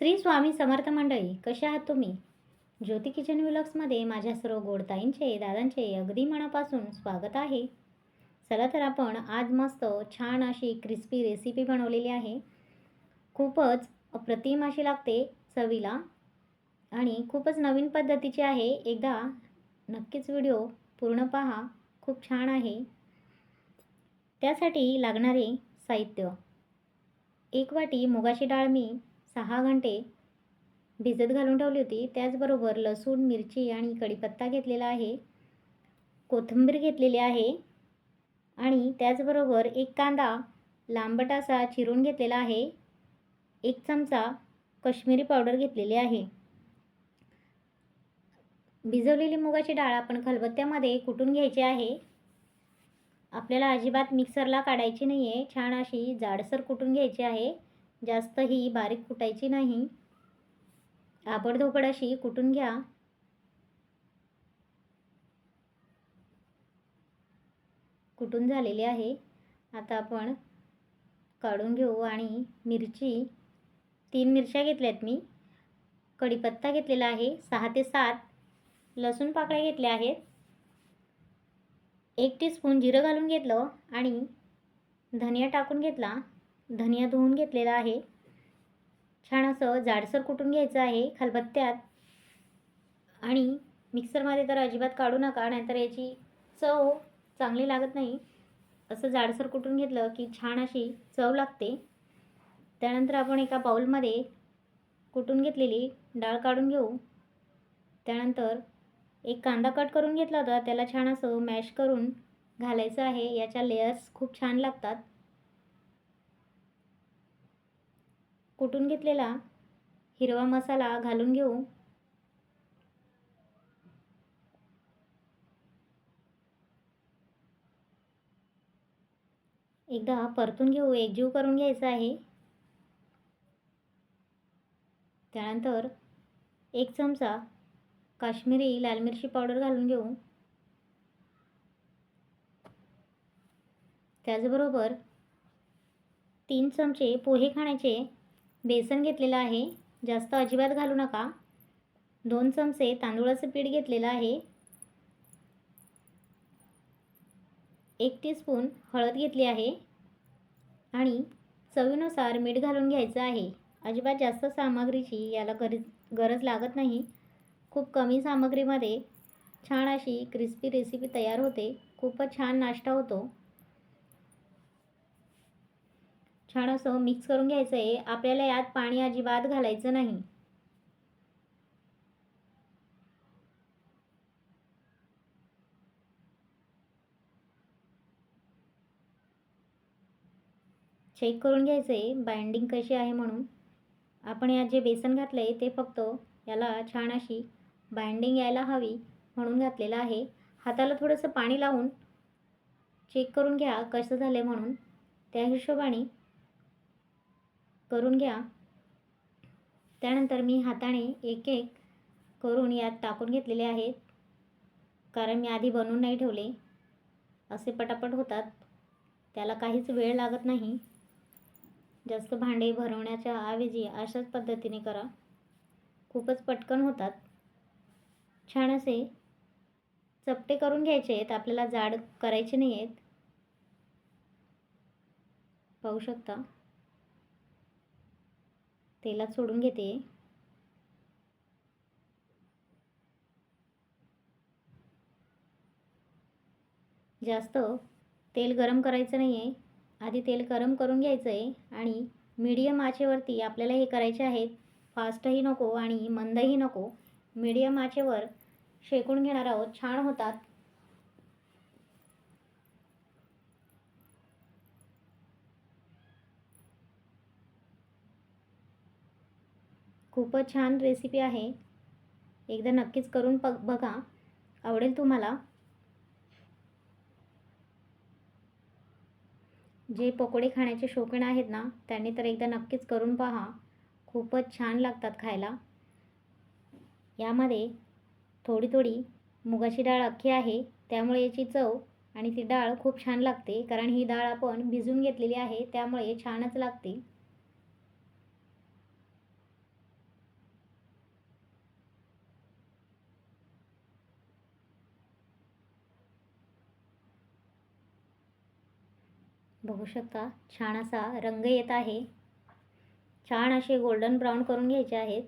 श्री स्वामी समर्थ मंडळी कशा आहात तुम्ही? ज्योती किचन व्लॉग्समध्ये माझ्या सर्व गोडताईंचे दादांचे अगदी मनापासून स्वागत आहे. चला तर आपण आज मस्त छान अशी क्रिस्पी रेसिपी बनवलेली आहे. खूपच अप्रतिम अशी लागते चवीला. आणि खूपच नवीन पद्धतीची आहे. एकदा नक्कीच व्हिडिओ पूर्ण पहा. खूप छान आहे. त्यासाठी लागणारे साहित्य. एक वाटी मुगाची डाळ मी सहा घंटे भिजत घालून ठेवली होती. त्याचबरोबर लसूण मिरची आणि कढीपत्ता घेतलेला आहे. कोथिंबीर घेतलेली आहे. आणि त्याचबरोबर एक कांदा लांबट असा चिरून घेतलेला आहे. एक चमचा कश्मीरी पावडर घेतलेली आहे. भिजवलेली मुगाची डाळ आपण खलबत्त्यामध्ये कुटून घ्यायची आहे. आपल्याला अजिबात मिक्सरला काढायची नाही आहे छान अशी जाडसर कुटून घ्यायची आहे. जास्त ही बारीक कुटायची नाही. आबडधोबड अशी कुटून घ्या. कुटून झालेली आहे. आता आपण काढून घेऊ आणि मिरची तीन मिरच्या घेतल्यात मी. कढीपत्ता घेतलेला आहे सहा ते सात. लसूण पाकळ्या घेतल्या आहेत. एक टीस्पून जिरं घालून घेतलं आणि धनिया टाकून घेतला. धनिया धुवून घेतलेला आहे. छान असं जाडसर कुटून घ्यायचं आहे खलबत्त्यात. आणि मिक्सरमध्ये तर अजिबात काढू नका नाहीतर याची चव चांगली लागत नाही. असं जाडसर कुटून घेतलं की छान अशी चव लागते. त्यानंतर आपण एका बाऊलमध्ये कुटून घेतलेली डाळ काढून घेऊ. त्यानंतर एक कांदा कट करून घेतला होता त्याला छान असं मॅश करून घालायचं आहे. याच्या लेयर्स खूप छान लागतात. कुटून घेतलेला? हिरवा मसाला घालून घेऊ. एकदा परतून घेऊ. एकजीव करून घ्यायचा आहे. त्यानंतर एक चमचा काश्मीरी लाल मिरची पावडर घालून घेऊ. त्याचबरोबर तीन चमचे पोहे खाण्याचे बेसन घेतलेलं आहे. जास्त अजिबात घालू नका. दोन चमचे तांदूळाचं पीठ घेतलेलं आहे. एक टीस्पून हळद घेतली आहे. आणि चवीनुसार मीठ घालून घ्यायचं आहे. अजिबात जास्त सामग्रीची याला गरज गरज लागत नाही. खूप कमी सामग्रीमध्ये छान अशी क्रिस्पी रेसिपी तयार होते. खूपच छान नाश्ता होतो. छान असं मिक्स करून घ्यायचं आहे आपल्याला यात पाणी अजिबात घालायचं नाही. चेक करून घ्यायचं आहे बाइंडिंग कशी आहे म्हणून. आपण यात जे बेसन घातलं आहे ते फक्त याला छान अशी बाइंडिंग यायला हवी म्हणून घातलेलं आहे. हाताला थोडंसं पाणी लावून चेक करून घ्या कसं झालं आहे म्हणून. त्या हिशोबाने करून घ्या. त्यानंतर मी हाताने एक एक करून यात टाकून घेतलेले आहेत. कारण मी आधी बनवून नाही ठेवले. असे पटापट होतात. त्याला काहीच वेळ लागत नाही. जास्त भांडे भरवण्याच्या ऐवजी अशाच पद्धतीने करा. खूपच पटकन होतात. छान असे चपटे करून घ्यायचे आहेत. आपल्याला जाड करायचे नाही आहेत. पाहू शकता. तेलात सोडून घेते. जास्त तेल गरम करायचं नाही आहे आधी तेल गरम करून घ्यायचं आहे आणि मीडियम आचेवरती आपल्याला हे करायचे आहेत. फास्टही नको आणि मंदही नको. मीडियम आचेवर शेकून घेणार आहोत. छान होतात. खूपच छान रेसिपी आहे. एकदा नक्कीच करून प बघा. आवडेल तुम्हाला. जे पकोडे खाण्याचे शौकीन आहेत ना त्यांनी तर एकदा नक्कीच करून पहा. खूपच छान लागतात खायला. यामध्ये थोडी थोडी मुगाची डाळ अख्खी आहे. त्यामुळे याची चव आणि ती डाळ खूप छान लागते. कारण ही डाळ आपण भिजून घेतलेली आहे त्यामुळे छानच लागते. बघू शकता छान असा रंग येत आहे. छान असे गोल्डन ब्राऊन करून घ्यायचे आहेत.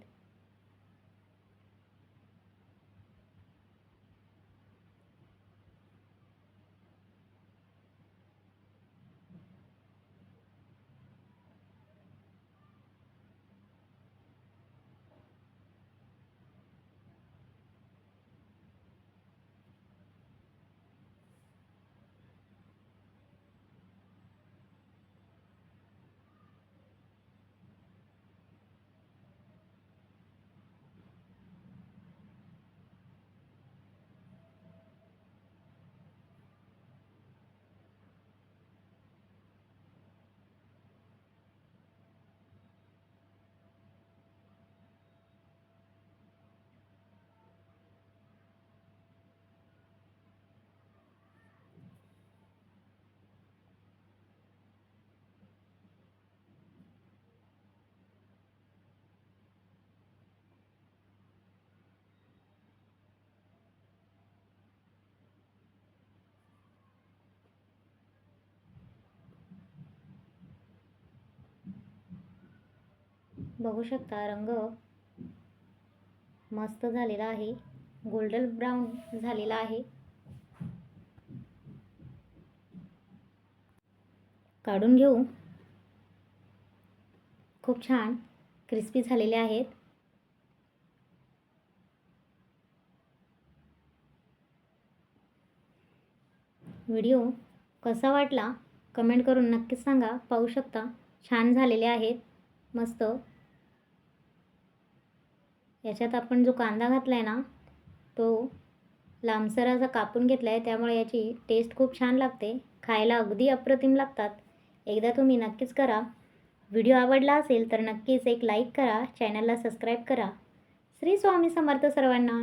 बघू शकता रंग मस्त झालेला आहे. गोल्डन ब्राऊन झालेला आहे. काढून घेऊ. खूप छान क्रिस्पी झालेले आहेत. व्हिडिओ कसा वाटला? कमेंट करून नक्कीच सांगा. पाहू शकता छान झालेले आहेत. मस्त. याच्यात आपण जो कांदा घातला आहे ना तो लांबसर असा कापून घेतला आहे त्यामुळे याची टेस्ट खूप छान लागते. खायला अगदी अप्रतिम लागतात. एकदा तुम्ही नक्कीच करा. व्हिडिओ आवडला असेल तर नक्कीच एक लाईक करा. चॅनलला सबस्क्राईब करा. श्री स्वामी समर्थ सर्वांना.